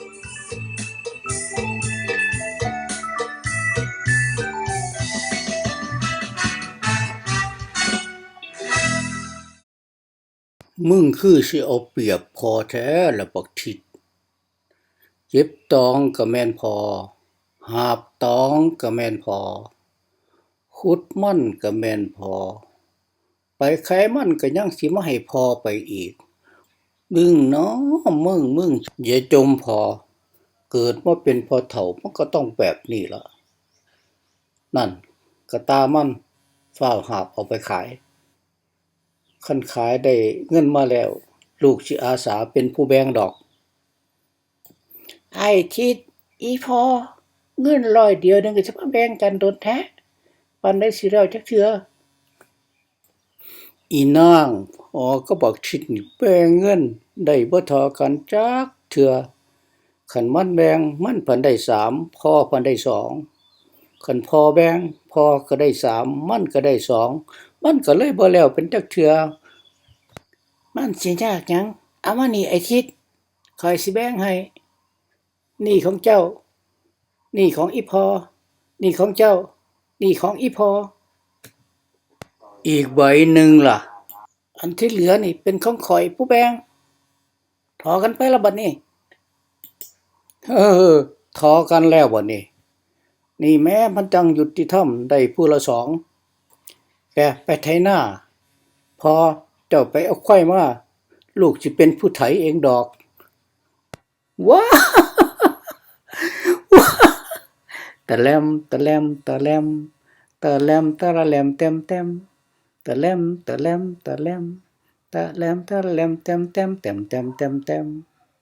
มึงคือสิเอาเปรียบพอแท้ละบักทิด เจ็บตองก็แม่นพอ หาบตองก็แม่นพอ ขุดมั่นก็แม่นพอ ไปไขมันก็ยังสิมาให้พอไปอีก มึงเนาะมึงมึงอย่าจมพอ เกิดมาเป็นพอเฒ่ามันก็ต้องแบบนี้ละนั่นกระตามันฝ้าหาบเอาไปขายคันขายได้เงินมาแล้ว ลูกสิอาสาเป็นผู้แบงดอก ไอ้ทิด อีพอ เงินร้อยเดียวนึงก็จะมาแบ่งกันโดนแท้ปันได้สิเราจักเทือ อีนางอ๋อก็บอกทิดนี่แบ่งเงินได้บ่ทอกันจักเทือคันมันแบ่งมันพันได้สามพ่อพันได้สองคันพ่อแบ่งพ่อก็ได้สามมันก็ได้สองมันก็เลยบ่แล้วเป็นจักเทือมันสิยากหยังเอามานี่ไอ้ทิศคอยสิแบ่งให้นี่ของเจ้า นี่ของอีพอ นี่ของเจ้า นี่ของอีพอ อีกใบหนึ่งล่ะ อันที่เหลือนี่เป็นของข่อยผู้แบงถอกันไปและบัดนี้เออทอกันแล้วบัดนี้ นี่แม้มันจังยุติธรรมได้ผู้ละสองแกไปไถหน้า พอเจ้าไปเอาควายมาลูกสิเป็นผู้ไถเองดอกว้าว้าตะแลมตะแลมตะแลมตะแลมตะละแลมเต็มเต็ม ตะแลมตะแลมต